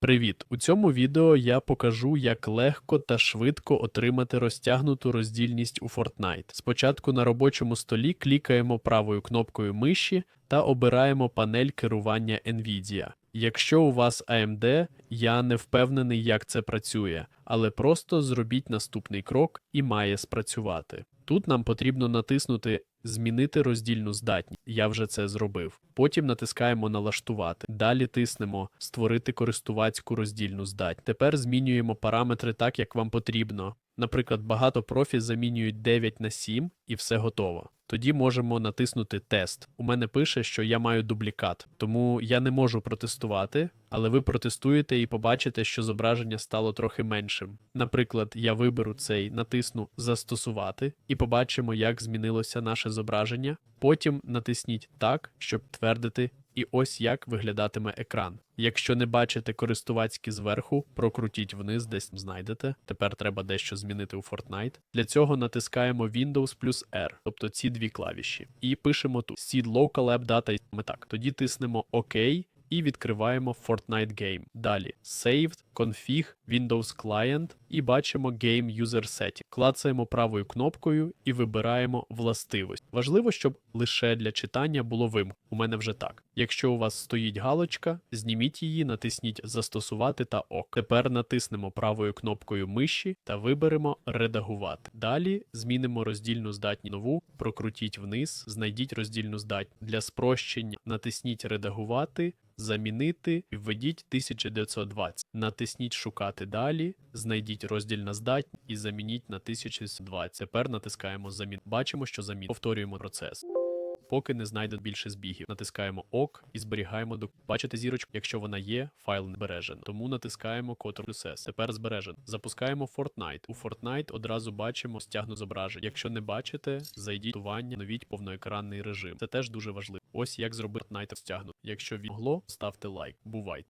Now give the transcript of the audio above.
Привіт! У цьому відео я покажу, як легко та швидко отримати розтягнуту роздільність у Fortnite. Спочатку на робочому столі клікаємо правою кнопкою миші та обираємо панель керування NVIDIA. Якщо у вас AMD, я не впевнений, як це працює, але просто зробіть наступний крок і має спрацювати. Тут нам потрібно натиснути Змінити роздільну здатність. Я вже це зробив. Потім натискаємо Налаштувати. Далі тиснемо Створити користувацьку роздільну здатність. Тепер змінюємо параметри так, як вам потрібно. Наприклад, багато профі замінюють 9 на 7 і все готово. Тоді можемо натиснути Тест. У мене пише, що я маю дублікат, тому я не можу протестувати, але ви протестуєте і побачите, що зображення стало трохи меншим. Наприклад, я виберу цей, натисну Застосувати і побачимо, як змінилося наше зображення. Потім натисніть так, щоб твердити, і ось як виглядатиме екран. Якщо не бачите користувацькі зверху, прокрутіть вниз, десь знайдете. Тепер треба дещо змінити у Fortnite. Для цього натискаємо Windows плюс R, тобто ці дві клавіші, і пишемо тут Seed Local App Data саме так. Тоді тиснемо ОК. І відкриваємо Fortnite Game. Далі Saved, Config, Windows Client і бачимо Game User Setting. Клацаємо правою кнопкою і вибираємо властивість. Важливо, щоб лише для читання було вим. У мене вже так. Якщо у вас стоїть галочка, зніміть її, натисніть Застосувати та ОК. Тепер натиснемо правою кнопкою миші та виберемо Редагувати. Далі змінимо роздільну здатність нову, прокрутіть вниз, знайдіть роздільну здатність. Для спрощення натисніть Редагувати. Замінити, введіть 1920. Натисніть Шукати далі, знайдіть роздільна здатність і замініть на 1920. Тепер натискаємо Замін. Бачимо, що замін. Повторюємо процес. Поки не знайде більше збігів. Натискаємо ОК і зберігаємо до. Бачите зірочку? Якщо вона є, файл не збережено. Тому натискаємо Ctrl S. Тепер збережено. Запускаємо Fortnite. У Fortnite одразу бачимо стягну зображення. Якщо не бачите, зайдіть тування, новіть повноекранний режим. Це теж дуже важливо. Ось як зробити Fortnite стягну. Якщо від могло, ставте лайк. Бувайте.